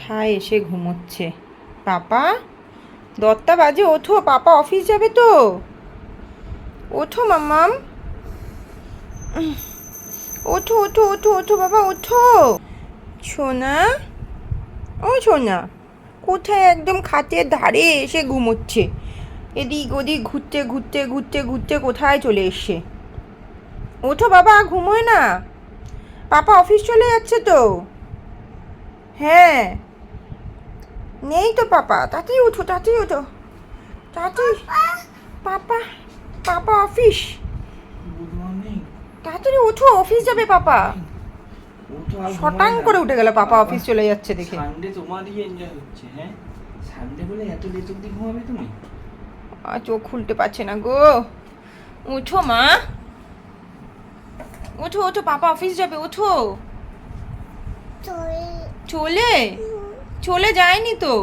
কোথায় এসে ঘুমোচ্ছে? পাপা? দত্তা, বাজে, ওঠো। পাপা, অফিস যাবে তো? ওঠো, মাম্মাম। ওঠো ওঠো ওঠো ওঠো, বাবা, ওঠো। সোনা? ও, সোনা, কোথায় একদম খাটের ধারে এসে ঘুমোচ্ছে? এদিক ওদিক ঘুরতে ঘুরতে ঘুরতে ঘুরতে কোথায় চলে এসছে? ওঠো, বাবা, ঘুমোয় না। পাপা, অফিস চলে যাচ্ছে তো? হ্যাঁ। নেই তো পাপা তাতেই উঠো তাতেই উঠো। তাতেই papa papa office good morning তাড়াতাড়ি উঠো অফিস যাবে পাপা। শটাং করে উঠে গেল পাপা অফিস চলে যাচ্ছে দেখে। সানডে তোমারই এনজয় হচ্ছে হ্যাঁ? সানডে বলে এত লেট অব্দি ঘুমাবে তুমি? আর চোখ খুলতে পারছে না গো। উঠো মা। ওঠো ওঠো পাপা অফিস যাবে ওঠো চলে? চলে যায়নি তো।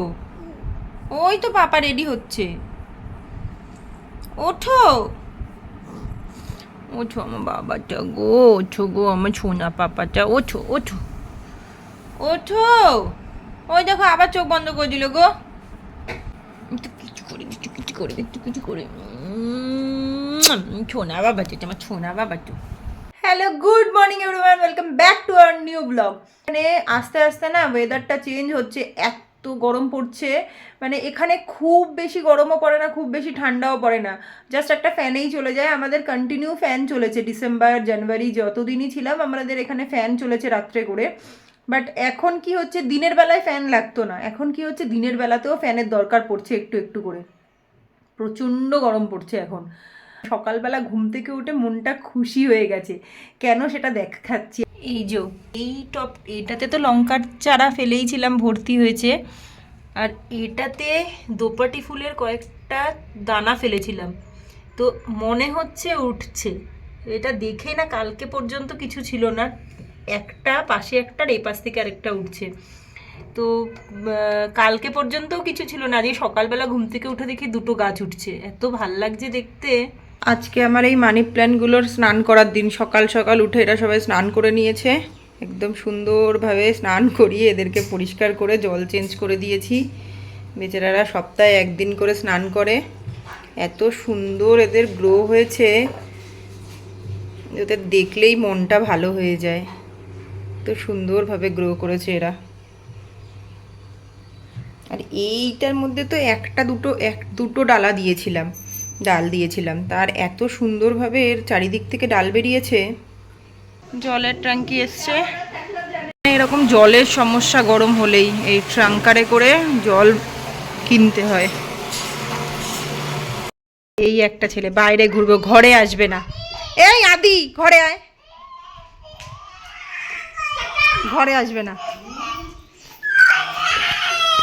ওই তো পাপা রেডি হচ্ছে। ওঠো। ওঠো আমার বাবাটা গো, ওঠো গো আমার সোনা পাপাটা, ওঠো ওঠো। ওঠো। ওই দেখো আবার চোখ বন্ধ করে দিল গো। একটু কিছু করে, একটু কিছু করে, একটু কিছু করে। সোনা বাবাটা আমার সোনা বাবাটা। Hello good morning everyone welcome back to our new blog মানে আস্তে আস্তে না ওয়েদারটা চেঞ্জ হচ্ছে, এত গরম পড়ছে। মানে এখানে খুব বেশি গরমও পড়ে না, খুব বেশি ঠান্ডাও পড়ে না। জাস্ট একটা ফ্যানেই চলে যায়। আমাদের কন্টিনিউ ফ্যান চলেছে ডিসেম্বর জানুয়ারি যতদিনই ছিলাম, আমাদের এখানে ফ্যান চলেছে রাত্রে করে। বাট এখন কি হচ্ছে, দিনের বেলায় ফ্যান লাগতো না। এখন কি হচ্ছে, দিনের বেলাতেও ফ্যানের দরকার পড়ছে একটু একটু করে। প্রচণ্ড গরম পড়ছে এখন। সকালবেলা ঘুম থেকে উঠে মনটা খুশি হয়ে গেছে। কেন সেটা দেখাচ্ছি? এই যে, এই টপ এটাতে তো লঙ্কার চারা ফেলেইছিলাম ভর্তি হয়েছে। আর এটাতে দোপাটি ফুলের কয়েকটা দানা ফেলেছিলাম। তো মনে হচ্ছে উঠছে। এটা দেখে না কালকে পর্যন্ত কিছু ছিল না। একটা পাশে একটা, আর এই পাশ থেকে আরেকটা উঠছে। তো কালকে পর্যন্তও কিছু ছিল না। আজকে সকালবেলা ঘুম থেকে উঠে দেখি দুটো গাছ উঠছে। এত ভালো লাগছে দেখতে। আজকে আমার এই মানি প্ল্যান্টগুলোর স্নান করার দিন। সকাল সকাল উঠে এরা সবাই স্নান করে নিয়েছে। একদম সুন্দরভাবে স্নান করিয়ে এদেরকে পরিষ্কার করে, জল চেঞ্জ করে দিয়েছি। বেচারারা সপ্তাহে একদিন করে স্নান করে। এত সুন্দর এদের গ্রো হয়েছে। ওদের দেখলেই মনটা ভালো হয়ে যায়। তো সুন্দরভাবে গ্রো করেছে এরা। আর এইটার মধ্যে তো একটা দুটো, এক, দুটো ডালা দিয়েছিলাম। ডাল দিয়েছিলাম তার এত সুন্দরভাবে এর চারিদিক থেকে ডাল বেরিয়েছে জলের ট্যাঙ্কি এসছে এরকম জলের সমস্যা গরম হলেই এই ট্রাঙ্কারে করে জল কিনতে হয় এই একটা ছেলে বাইরে ঘুরবে ঘরে আসবে না এই আদি ঘরে আয় ঘরে আসবে না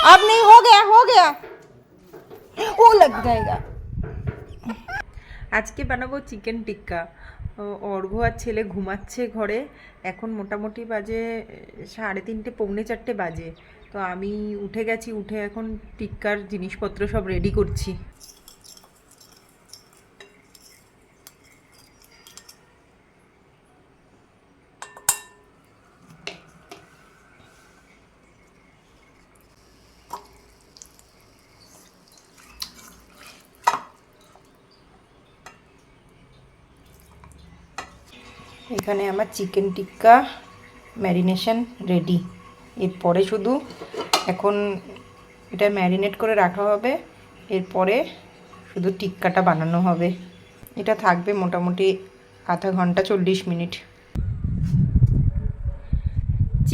अब नहीं हो गया हो गया वो लग जाएगा আজকে বানাবো চিকেন টিক্কা। অর্ঘ আর ছেলে ঘুমাচ্ছে ঘরে। এখন মোটামুটি বাজে সাড়ে তিনটে, পৌনে চারটে বাজে। তো আমি উঠে গেছি, উঠে এখন টিক্কার জিনিসপত্র সব রেডি করছি। এখানে আমার চিকেন টিক্কা ম্যারিনেশন রেডি। এরপরে শুধু এখন এটা ম্যারিনেট করে রাখা হবে। এরপরে শুধু টিক্কাটা বানানো হবে। এটা থাকবে মোটামুটি আধা ঘণ্টা চল্লিশ মিনিট।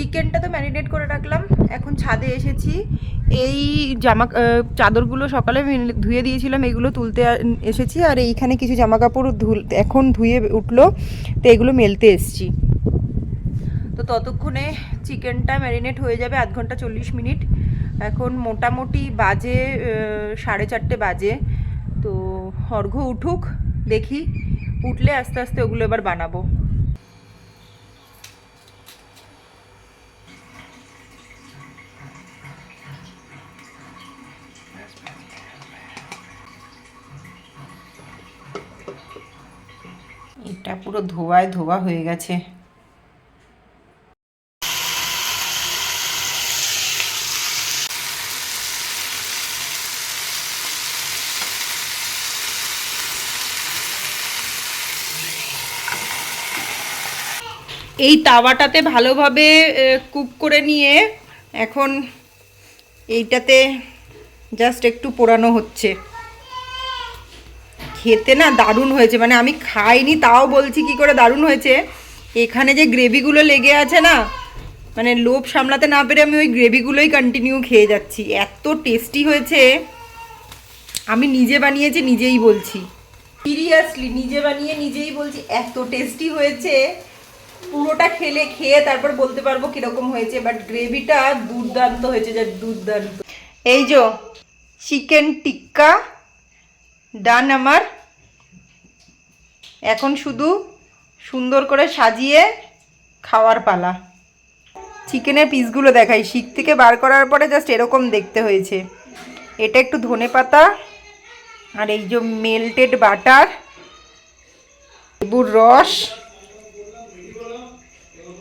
চিকেনটা তো ম্যারিনেট করে রাখলাম। এখন ছাদে এসেছি। এই জামা চাদরগুলো সকালে ধুয়ে দিয়েছিলাম, এগুলো তুলতে এসেছি। আর এইখানে কিছু জামা কাপড় ধুল, এখন ধুয়ে উঠল, তো এগুলো মেলতে এসেছি। তো ততক্ষণে চিকেনটা ম্যারিনেট হয়ে যাবে আধ ঘণ্টা চল্লিশ মিনিট। এখন মোটামুটি বাজে সাড়ে চারটে বাজে। তো অর্ঘ্য উঠুক, দেখি। উঠলে আস্তে আস্তে ওগুলো এবার বানাবো। এটা পুরো ধোয়ায় ধোয়া হয়ে গেছে। এই তাওয়াটাতে ভালোভাবে কুক করে নিয়ে এখন এইটাতে জাস্ট একটু পোড়ানো হচ্ছে। খেতে না দারুণ হয়েছে। মানে আমি খাইনি, তাও বলছি কি করে দারুণ হয়েছে। এখানে যে গ্রেভিগুলো লেগে আছে না মানে লোভ সামলাতে না পেরে আমি ওই গ্রেভিগুলোই কন্টিনিউ খেয়ে যাচ্ছি। এত টেস্টি হয়েছে। আমি নিজে বানিয়েছি, নিজেই বলছি। সিরিয়াসলি নিজে বানিয়ে নিজেই বলছি, এত টেস্টি হয়েছে। পুরোটা খেলে খেয়ে তারপর বলতে পারব কীরকম হয়েছে বাট গ্রেভিটা দুর্দান্ত হয়েছে, যা দুর্দান্ত। এই যো চিকেন টিক্কা ডান আমার। এখন শুধু সুন্দর করে সাজিয়ে খাওয়ার পালা। চিকেনের পিসগুলো দেখাই। শিক থেকে বার করার পরে জাস্ট এরকম দেখতে হয়েছে। এটা একটু ধনে পাতা আর এই যে মেল্টেড বাটার লেবুর রস,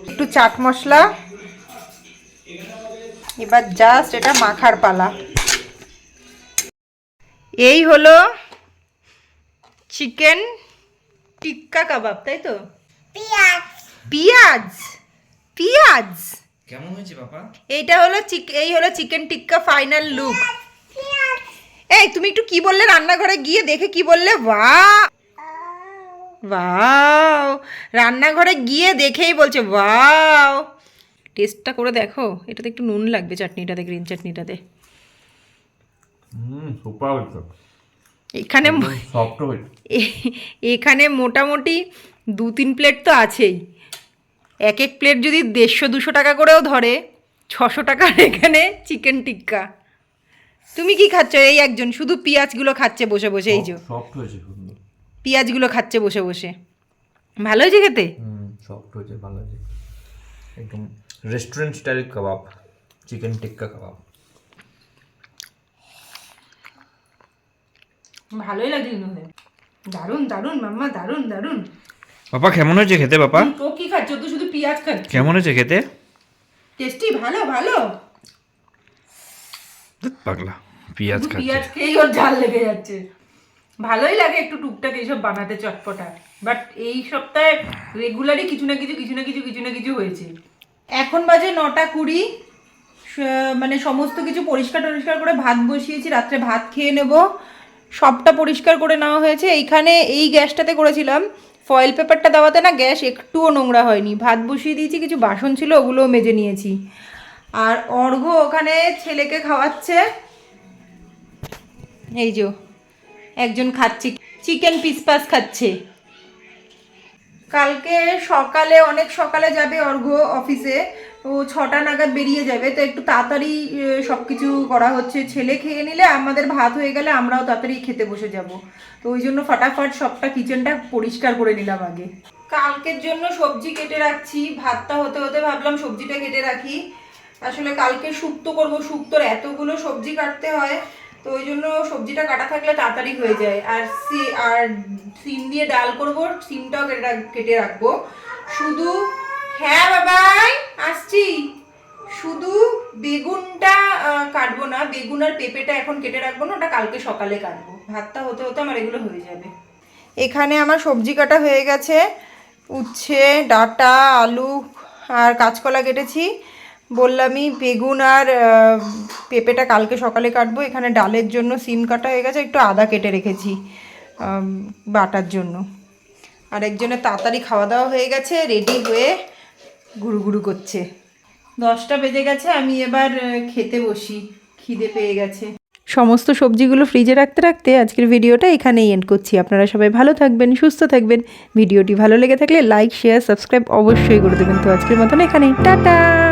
একটু চাট মশলা। এবার জাস্ট এটা মাখার পালা। এই হলো চিকেন টিক্কা কাবাব তাই তো? পিঁয়াজ। পিঁয়াজ? কেমন হয়েছে বাবা? এইটা হলো চিক এই হলো চিকেন টিক্কা ফাইনাল লুক। এই তুমি একটু কি বললে রান্নাঘরে গিয়ে দেখে কি বললে? বা ওয়াও। রান্নাঘরে গিয়ে দেখেই বলছে ওয়াও। টেস্টটা করে দেখো এটাতে একটু নুন লাগবে চাটনিটাতে গ্রিন চাটনিটাতে। হুম সুপার এখানে এ- এখানে মোটামুটি দু তিন প্লেট তো আছেই। এক এক প্লেট যদি দেড়শো দুশো টাকা করেও ধরে ছশো টাকার এখানে চিকেন টিক্কা। তুমি কি খাচ্ছ? এই একজন শুধু পেঁয়াজগুলো খাচ্ছে বসে বসে এই যে। সফট হয়েছে সুন্দর পেঁয়াজগুলো খাচ্ছে বসে বসে। ভালো হয়েছে খেতে? সফট হয়েছে ভালো হয়েছে। একদম restaurant style kebab chicken tikka kebab ভালোই লাগছে কিন্তু দারুণ দারুণ মাম্মা দারুণ দারুণ। বাবা কেমন হয়েছে খেতে বাবা ও কি খাচ্ছ? তো শুধু পেঁয়াজ খাচ্ছ। কেমন হয়েছে খেতে? টেস্টি ভালো ভালো। পাগলা। পেঁয়াজ খাচ্ছে। পেঁয়াজ খেয়েই ওর ঝাল লেগে যাচ্ছে। ভালোই লাগে একটু টুকটাক এইসব বানাতে চটপটা। বাট এই সপ্তাহে রেগুলারই কিছু না কিছু কিছু না কিছু কিছু না কিছু হয়েছে। এখন বাজে নটা কুড়ি। মানে সমস্ত কিছু পরিষ্কার টরিষ্কার করে ভাত বসিয়েছি রাত্রে ভাত খেয়ে নেব। সবটা পরিষ্কার করে নেওয়া হয়েছে। এইখানে এই গ্যাসটাতে করেছিলাম। ফয়েল পেপারটা দেওয়াতে না গ্যাস একটুও নোংরা হয়নি। ভাত বসিয়ে দিয়েছি, কিছু বাসন ছিল, ওগুলোও মেজে নিয়েছি। আর অর্ঘ ওখানে ছেলেকে খাওয়াচ্ছে। এই যে একজন খাচ্ছে চিকেন পিসপাস খাচ্ছে। কালকে সকালে, অনেক সকালে যাবে অর্ঘ অফিসে ও ছটা নাগাদ বেরিয়ে যাবে, তো একটু তাড়াতাড়ি সব কিছু করা হচ্ছে। ছেলে খেয়ে নিলে আমাদের ভাত হয়ে গেলে আমরাও তাড়াতাড়ি খেতে বসে যাব। তো ওই জন্য ফটাফট সবটা কিচেনটা পরিষ্কার করে নিলাম আগে। কালকের জন্য সবজি কেটে রাখছি, ভাতটা হতে হতে ভাবলাম সবজিটা কেটে রাখি। আসলে কালকে শুক্তো করব শুক্তোর এতগুলো সবজি কাটতে হয়, তো ওই জন্য সবজিটা কাটা থাকলে তাড়াতাড়ি হয়ে যায়। আর সি, আর সিম দিয়ে ডাল করব, সিমটাও কেটে কেটে রাখব। শুধু হ্যাঁ বাবাই, আসছি। শুধু বেগুনটা কাটবো না, বেগুন আর পেঁপেটা এখন কেটে রাখব না, ওটা কালকে সকালে কাটবো। ভাতটা হতে হতে আমার এগুলো হয়ে যাবে। এখানে আমার সবজি কাটা হয়ে গেছে। উচ্ছে, ডাটা, আলু আর কাঁচকলা কেটেছি। বললামই বেগুন আর পেঁপেটা কালকে সকালে কাটবো। এখানে ডালের জন্য সিম কাটা হয়ে গেছে, একটু আদা কেটে রেখেছি বাটার জন্য। আর একজনের তাড়াতাড়ি খাওয়া দাওয়া হয়ে গেছে, রেডি হয়ে গুরু গুরু করছে। দশটা বেজে গেছে, আমি এবার খেতে বসি। খিদে পেয়ে গেছে। সমস্ত সবজিগুলো ফ্রিজে রাখতে রাখতে আজকের ভিডিওটা এখানেই এন্ড করছি। আপনারা সবাই ভালো থাকবেন, সুস্থ থাকবেন। ভিডিওটি ভালো লেগে থাকলে লাইক শেয়ার সাবস্ক্রাইব অবশ্যই করে দেবেন। তো আজকের মতন এখানেই। টাটা!